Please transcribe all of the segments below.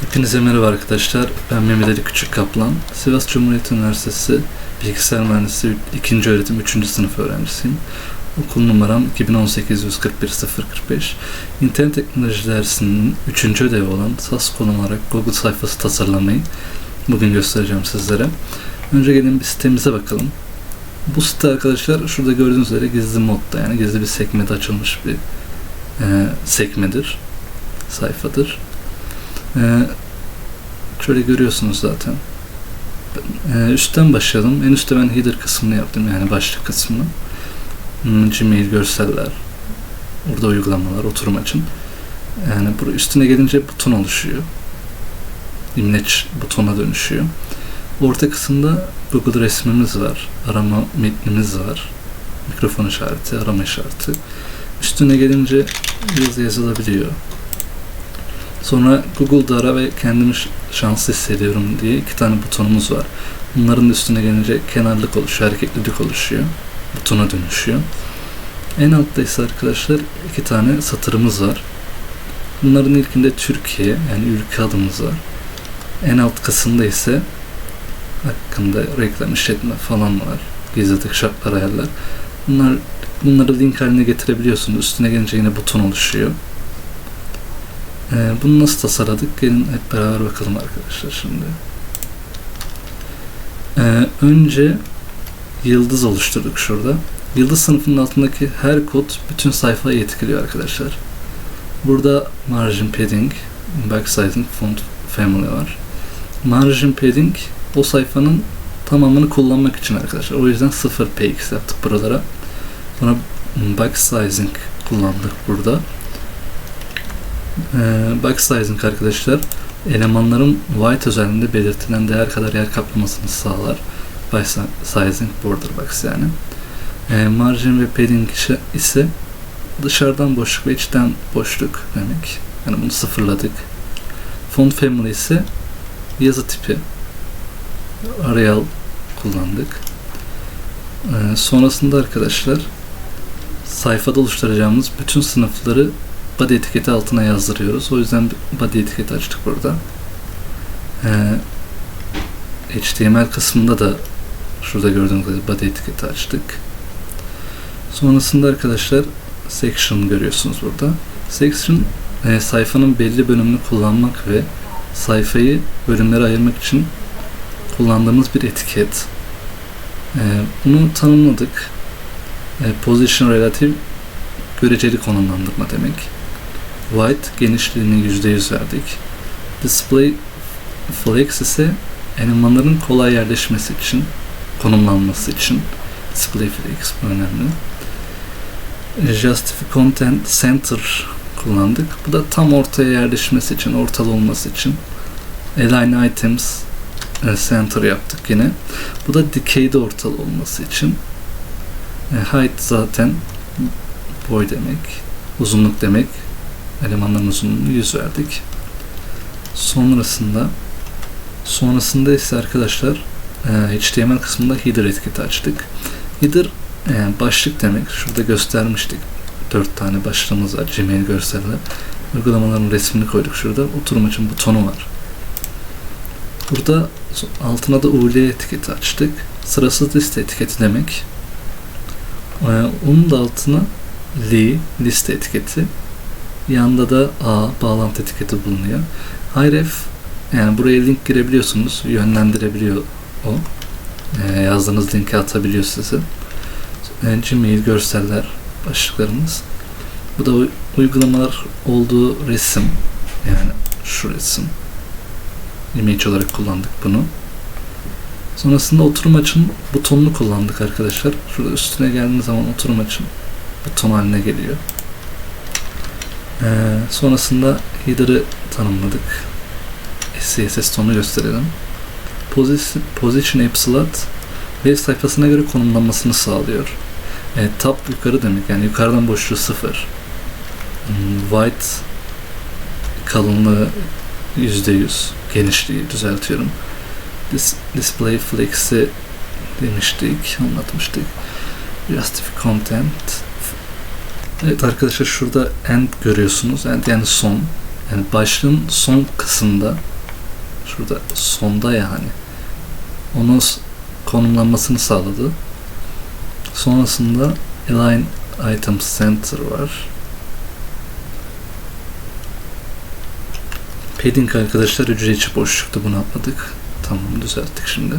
Hepinize merhaba arkadaşlar. Ben Mehmet Ali Küçük Kaplan. Sivas Cumhuriyet Üniversitesi Bilgisayar Mühendisliği 2. öğretim 3. sınıf öğrencisiyim. Okul numaram 2018 141 045. İnternet teknoloji dersinin 3. ödevi olan SAS kullanarak Google sayfası tasarlamayı bugün göstereceğim sizlere. Önce gelin bir sitemize bakalım. Bu site arkadaşlar şurada gördüğünüz üzere gizli modda yani gizli bir sekmede açılmış bir e, sekmedir. Sayfadır. Ee, şöyle görüyorsunuz zaten. Ee, üstten başlayalım. En üstte ben header kısmını yaptım yani başlık kısmını. Hmm, Gmail görseller. Burada uygulamalar oturum için. Yani bu üstüne gelince buton oluşuyor. İmleç butona dönüşüyor. Orta kısımda Google resmimiz var. Arama metnimiz var. Mikrofon işareti, arama işareti. Üstüne gelince yazı yazılabiliyor. Sonra Google'da ara ve kendimi şanslı hissediyorum diye iki tane butonumuz var. Bunların üstüne gelince kenarlık oluşuyor, hareketlilik oluşuyor. Butona dönüşüyor. En altta ise arkadaşlar iki tane satırımız var. Bunların ilkinde Türkiye yani ülke adımız var. En alt kısımda ise hakkında reklam işletme falan var. Gizlilik şartlar ayarlar. Bunlar bunları link haline getirebiliyorsunuz. Üstüne gelince yine buton oluşuyor. Ee, bunu nasıl tasarladık? Gelin hep beraber bakalım arkadaşlar şimdi. Ee, önce yıldız oluşturduk şurada. Yıldız sınıfının altındaki her kod bütün sayfayı etkiliyor arkadaşlar. Burada margin padding, backsizing, font family var. Margin padding o sayfanın tamamını kullanmak için arkadaşlar. O yüzden 0 px yaptık buralara. Sonra backsizing kullandık burada. Ee, backsizing arkadaşlar elemanların white özelliğinde belirtilen değer kadar yer kaplamasını sağlar. Backsizing border box yani. Ee, margin ve padding ise dışarıdan boşluk ve içten boşluk demek. Yani bunu sıfırladık. Font family ise yazı tipi. Arial kullandık. Ee, sonrasında arkadaşlar sayfada oluşturacağımız bütün sınıfları body etiketi altına yazdırıyoruz. O yüzden body etiketi açtık burada. Ee, HTML kısmında da şurada gördüğünüz gibi body etiketi açtık. Sonrasında arkadaşlar section görüyorsunuz burada. Section e, sayfanın belli bölümünü kullanmak ve sayfayı bölümlere ayırmak için kullandığımız bir etiket. E, bunu tanımladık. E, position relative göreceli konumlandırma demek. White genişliğini %100 verdik. Display flex ise elemanların kolay yerleşmesi için, konumlanması için display flex önemli. Justify Content Center kullandık. Bu da tam ortaya yerleşmesi için, ortalı olması için. Align Items e, Center yaptık yine. Bu da dikeyde ortalı olması için. E, height zaten boy demek, uzunluk demek elemanların uzunluğunu 100 verdik. Sonrasında sonrasında ise arkadaşlar e, HTML kısmında header etiketi açtık. Header e, başlık demek. Şurada göstermiştik. 4 tane başlığımız var. Gmail görselde. Uygulamaların resmini koyduk şurada. Oturum için butonu var. Burada altına da UL etiketi açtık. Sırasız liste etiketi demek. Ee, onun da altına li liste etiketi. Yanında da A bağlantı etiketi bulunuyor. Href yani buraya link girebiliyorsunuz. Yönlendirebiliyor o. Ee, yazdığınız linki atabiliyor size. Ee, Gmail görseller başlıklarımız. Bu da uygulamalar olduğu resim. Yani şu resim. Image olarak kullandık bunu. Sonrasında oturum açın butonunu kullandık arkadaşlar. Şurada üstüne geldiğiniz zaman oturum açın buton haline geliyor. Ee, sonrasında header'ı tanımladık. CSS tonu gösterelim. Position, position Epsilon web sayfasına göre konumlanmasını sağlıyor. E, tab yukarı demek yani yukarıdan boşluğu sıfır. Hmm, white kalınlığı %100 genişliği düzeltiyorum. Dis, display flex'i demiştik, anlatmıştık. Justify content Evet arkadaşlar şurada end görüyorsunuz. End yani son. yani başlığın son kısımda şurada sonda yani onun konumlanmasını sağladı. Sonrasında Align Item Center var. Padding arkadaşlar hücre içi boşlukta bunu atladık. Tamam düzelttik şimdi.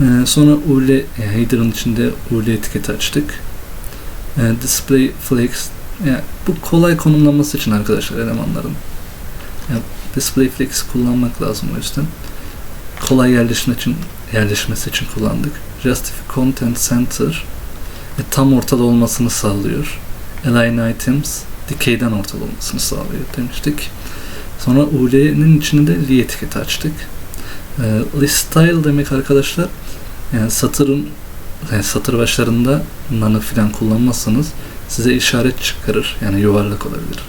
Ee, sonra UL yani header'ın içinde UL etiketi açtık. Ee, display flex yani bu kolay konumlanması için arkadaşlar elemanların. Yani display flex kullanmak lazım o yüzden. Kolay yerleşme için yerleşmesi için kullandık. Justify Content Center e, tam ortada olmasını sağlıyor. Align Items dikeyden ortada olmasını sağlıyor demiştik. Sonra UL'nin içinde li etiketi açtık. E, list style demek arkadaşlar yani satırın yani satır başlarında none filan kullanmazsanız size işaret çıkarır. Yani yuvarlak olabilir.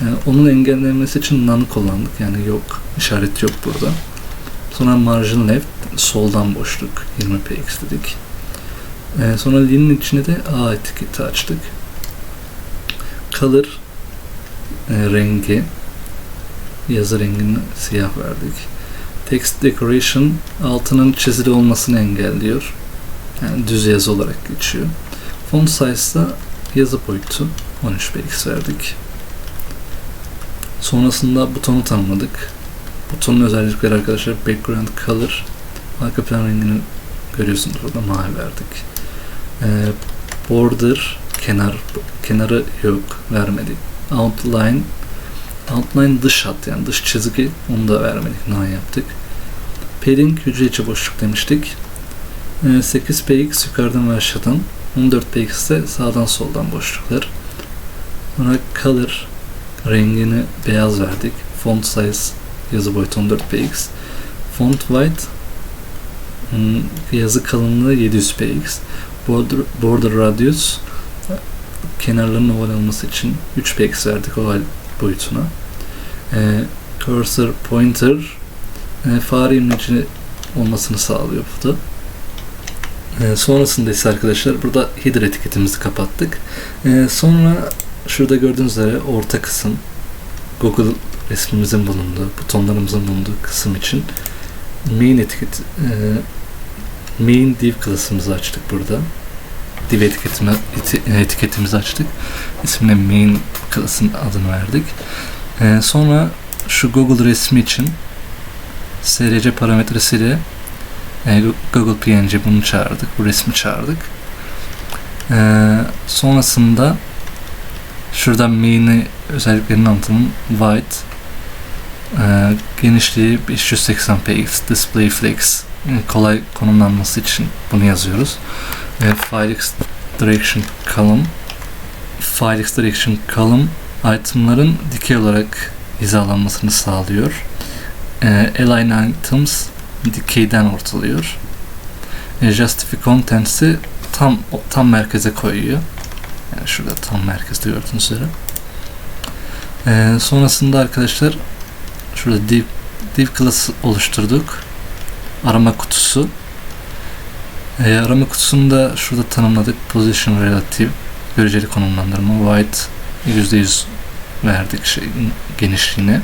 Yani onun engellenmesi için none kullandık. Yani yok. işaret yok burada. Sonra margin left soldan boşluk 20 px dedik. Ee, sonra line'in içine de A etiketi açtık. Color e, rengi yazı rengini siyah verdik. Text decoration altının çizili olmasını engelliyor. Yani düz yazı olarak geçiyor. Font size da yazı boyutu 13 px verdik. Sonrasında butonu tanımladık. Butonun özellikleri arkadaşlar background color arka plan rengini görüyorsunuz burada mavi verdik. Ee, border kenar kenarı yok vermedik. Outline outline dış hat yani dış çizgi onu da vermedik. Ne yaptık? Padding hücre içi boşluk demiştik. Ee, 8 px yukarıdan aşağıdan 14 px ise sağdan soldan boşluklar. Sonra color rengini beyaz verdik. Font size yazı boyutu 14 px. Font white hmm, yazı kalınlığı 700 px. Border, border radius kenarların oval olması için 3 px verdik oval boyutuna. Ee, cursor pointer e, fare imleci olmasını sağlıyor bu da. Ee, sonrasında ise arkadaşlar burada header etiketimizi kapattık. Ee, sonra şurada gördüğünüz üzere orta kısım Google resmimizin bulunduğu, butonlarımızın bulunduğu kısım için main etiket e, main div klasımızı açtık burada. Div eti- etiketimizi açtık. İsmine main klasın adını verdik. Ee, sonra şu Google resmi için src parametresiyle e, Google PNG bunu çağırdık. Bu resmi çağırdık. Ee, sonrasında şurada main'i özelliklerini anlatımın white e, genişliği 580 px display flex e, kolay konumlanması için bunu yazıyoruz. E, file direction column file direction column itemların dikey olarak hizalanmasını sağlıyor. E, align items dikeyden ortalıyor. E, justify contents'i tam tam merkeze koyuyor. Yani şurada tam merkezde gördüğünüz üzere. E, sonrasında arkadaşlar şurada div, div class oluşturduk. Arama kutusu. E, arama kutusunu da şurada tanımladık. Position relative göreceli konumlandırma. White %100 verdik şey genişliğine.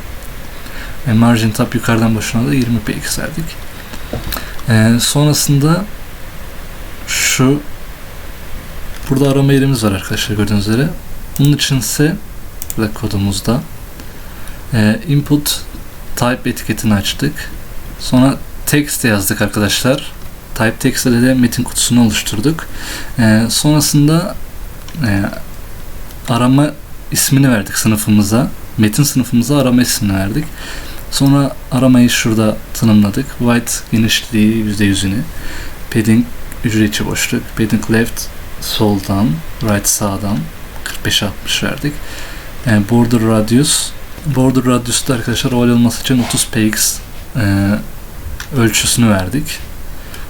E, margin tab yukarıdan boşuna da 20 px verdik. E, sonrasında şu burada arama yerimiz var arkadaşlar gördüğünüz üzere. Bunun için ise burada kodumuzda e, input type etiketini açtık. Sonra text yazdık arkadaşlar. Type text ile de metin kutusunu oluşturduk. E, sonrasında e, arama ismini verdik sınıfımıza. Metin sınıfımıza arama ismini verdik. Sonra aramayı şurada tanımladık. White genişliği %100'ünü. Padding hücre içi boşluk. Padding left soldan, right sağdan 45'e 60 verdik. Yani border radius border radius'ta arkadaşlar oval olması için 30 px e, ölçüsünü verdik.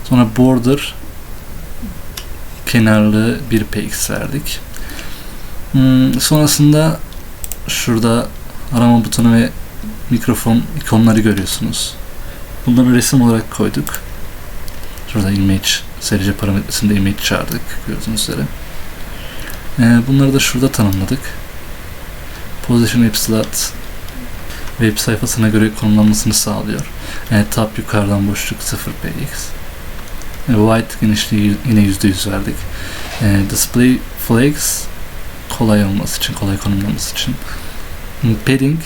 Sonra border kenarlı 1 px verdik. Hmm, sonrasında şurada arama butonu ve mikrofon ikonları görüyorsunuz. Bunları resim olarak koyduk. Şurada image, serice parametresinde image çağırdık gördüğünüz üzere. Ee, bunları da şurada tanımladık. Position App Slot web sayfasına göre konumlanmasını sağlıyor. E, tab yukarıdan boşluk 0px. E, white genişliği yine %100 verdik. E, display flags kolay olması için, kolay konumlaması için. Padding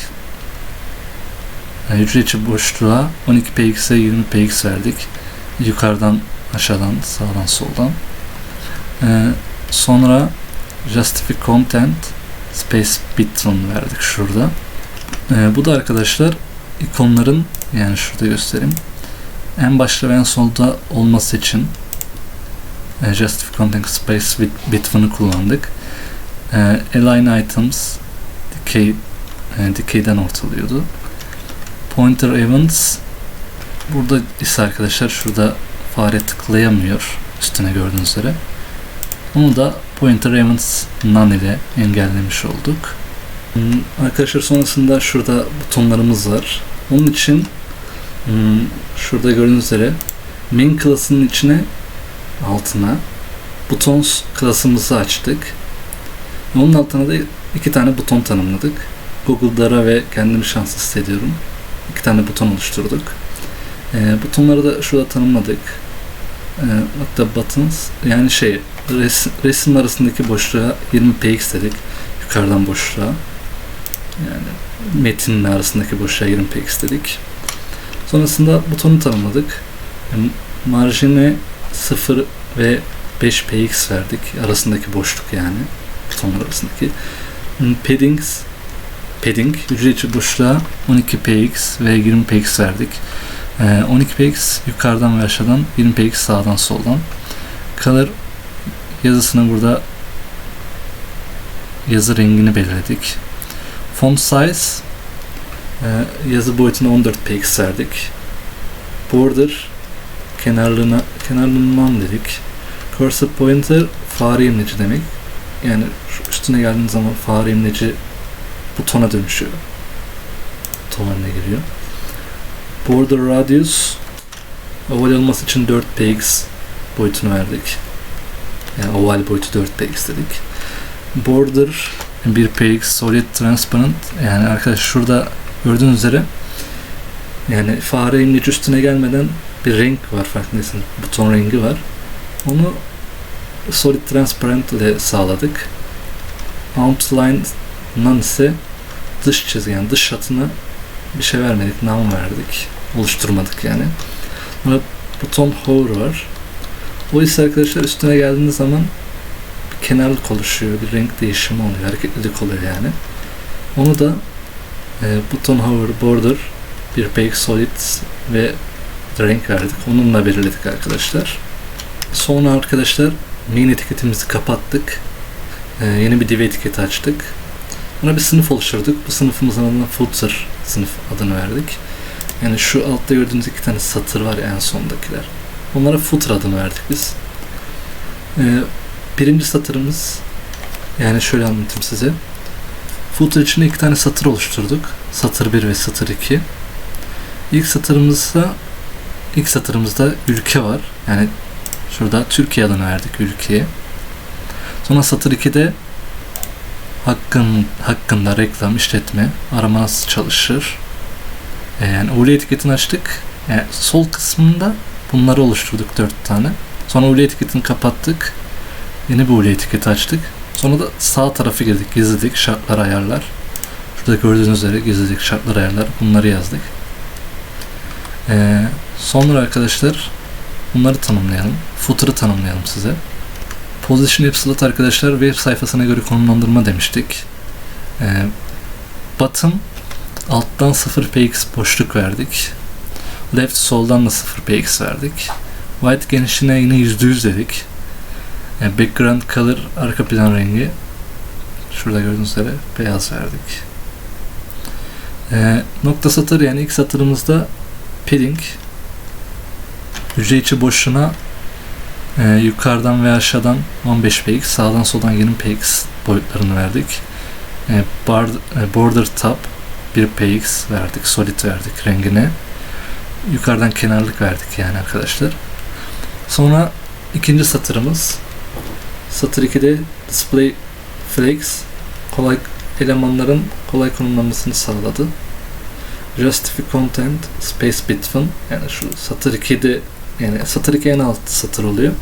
hücre içi boşluğa 12px'e 20px verdik. Yukarıdan aşağıdan, sağdan, soldan. E, sonra justify content space bitron verdik şurada. E, bu da arkadaşlar ikonların yani şurada göstereyim. En başta ve en solda olması için e, justify content space bit, bitron'u kullandık. E, align items dikey e, dikeyden ortalıyordu. Pointer events burada ise arkadaşlar şurada fare tıklayamıyor üstüne gördüğünüz üzere. Onu da pointer events none ile engellemiş olduk. Hmm, Arkadaşlar sonrasında şurada butonlarımız var. Onun için hmm, şurada gördüğünüz üzere main klasının içine altına buttons klasımızı açtık. Onun altına da iki tane buton tanımladık. Google'lara ve kendimi şanslı hissediyorum. İki tane buton oluşturduk. E, butonları da şurada tanımladık. E, hatta buttons yani şey res, resim arasındaki boşluğa 20 px dedik. Yukarıdan boşluğa. Yani metinle arasındaki boşluğa 20 px dedik. Sonrasında butonu tanımladık. E, marjine 0 ve 5 px verdik. Arasındaki boşluk yani. Butonlar arasındaki. Hmm, Paddings padding hücre içi boşluğa 12px ve 20px verdik. Ee, 12px yukarıdan ve aşağıdan 20px sağdan soldan. Color yazısını burada yazı rengini belirledik. Font size e, yazı boyutuna 14px verdik. Border kenarlığına kenarlığından dedik. Cursor pointer fare imleci demek. Yani üstüne geldiğiniz zaman fare imleci butona dönüşüyor. Buton haline giriyor. Border radius oval olması için 4px boyutunu verdik. Yani oval boyutu 4px dedik. Border 1px solid transparent yani arkadaşlar şurada gördüğünüz üzere yani fare imleci üstüne gelmeden bir renk var farkındaysanız. Buton rengi var. Onu solid transparent ile sağladık. Outline None ise dış çizgi yani dış hatına bir şey vermedik, nam verdik. Oluşturmadık yani. Sonra buton hover var. O ise arkadaşlar üstüne geldiğiniz zaman bir kenarlık oluşuyor, bir renk değişimi oluyor, hareketlilik oluyor yani. Onu da e, buton hover border bir page solid ve renk verdik. Onunla belirledik arkadaşlar. Sonra arkadaşlar main etiketimizi kapattık. E, yeni bir div etiketi açtık. Buna bir sınıf oluşturduk. Bu sınıfımızın adına footer sınıf adını verdik. Yani şu altta gördüğünüz iki tane satır var en sondakiler. Onlara footer adını verdik biz. Ee, birinci satırımız yani şöyle anlatayım size. Footer içinde iki tane satır oluşturduk. Satır 1 ve satır 2. İlk satırımızda ilk satırımızda ülke var. Yani şurada Türkiye adını verdik ülkeye. Sonra satır 2'de hakkın, hakkında reklam, işletme, arama nasıl çalışır? Ee, yani URL etiketini açtık. Yani sol kısmında bunları oluşturduk dört tane. Sonra URL etiketini kapattık. Yeni bir URL etiketi açtık. Sonra da sağ tarafı girdik, gizledik, şartlar ayarlar. Şurada gördüğünüz üzere gizledik, şartlar ayarlar. Bunları yazdık. Ee, sonra arkadaşlar bunları tanımlayalım. Footer'ı tanımlayalım size. Position Absolute arkadaşlar web sayfasına göre konumlandırma demiştik. Ee, bottom alttan 0px boşluk verdik. Left soldan da 0px verdik. White genişliğine yine %100 dedik. Ee, background color arka plan rengi şurada gördüğünüz üzere beyaz verdik. Ee, nokta satır yani ilk satırımızda padding hücre içi boşluğuna ee, yukarıdan ve aşağıdan 15 px, sağdan soldan 20 px boyutlarını verdik. Ee, bar, e, border tab 1 px verdik, solid verdik rengine. Yukarıdan kenarlık verdik yani arkadaşlar. Sonra ikinci satırımız satır 2'de display flags kolay elemanların kolay konumlanmasını sağladı. Justify Content Space Between yani şu satır 2'de yani satır 2 en alt satır oluyor.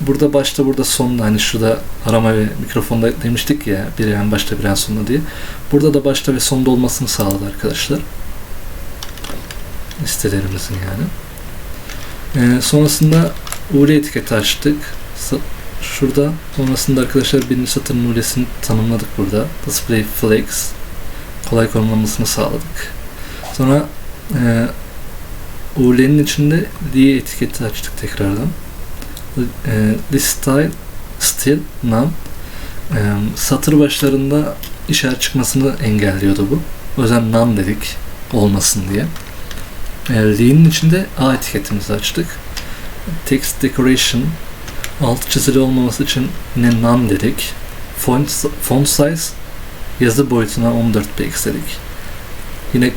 Burada başta burada sonda hani şurada arama ve mikrofonda demiştik ya biri en başta biri en sonda diye. Burada da başta ve sonda olmasını sağladı arkadaşlar. Listelerimizin yani. Ee, sonrasında URL etiketi açtık. Şurada sonrasında arkadaşlar birinci satırın URL'sini tanımladık burada. Display flags kolay konumlanmasını sağladık. Sonra e, URL'nin içinde diye etiketi açtık tekrardan. E, this style still none e, satır başlarında işaret çıkmasını engelliyordu bu. O yüzden none dedik olmasın diye. E, Lean'in içinde A etiketimizi açtık. Text decoration alt çizili olmaması için yine none dedik. Font, font size yazı boyutuna 14 px dedik. Yine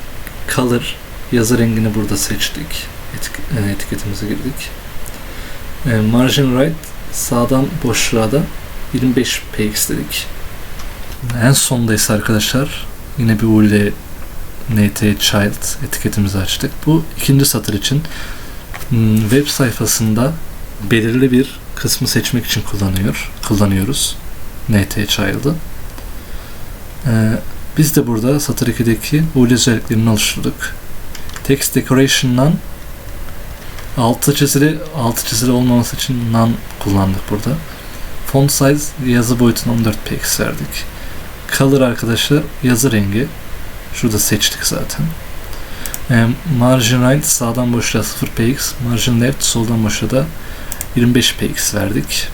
color yazı rengini burada seçtik. Etik, e, etiketimize girdik. E, margin right sağdan boşluğa da 25 px dedik. En sonda ise arkadaşlar yine bir URL NT Child etiketimizi açtık. Bu ikinci satır için hmm, web sayfasında belirli bir kısmı seçmek için kullanıyor, kullanıyoruz NT Child'ı. Ee, biz de burada satır 2'deki URL özelliklerini oluşturduk. Text Decoration'dan altı çizili, altı çizili olmaması için none kullandık burada. Font size yazı boyutuna 14 px verdik. Color arkadaşlar yazı rengi. Şurada seçtik zaten. E, margin right sağdan boşluğa 0 px, margin left soldan boşluğa da 25 px verdik.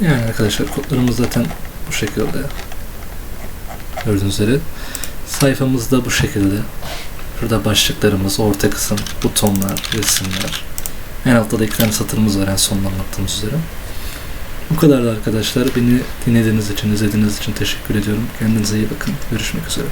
Yani arkadaşlar kodlarımız zaten bu şekilde. Gördüğünüz üzere. Sayfamız da bu şekilde. Burada başlıklarımız, orta kısım, butonlar, resimler. En altta da iki tane satırımız var en sonunda anlattığımız üzere. Bu kadar da arkadaşlar. Beni dinlediğiniz için, izlediğiniz için teşekkür ediyorum. Kendinize iyi bakın. Görüşmek üzere.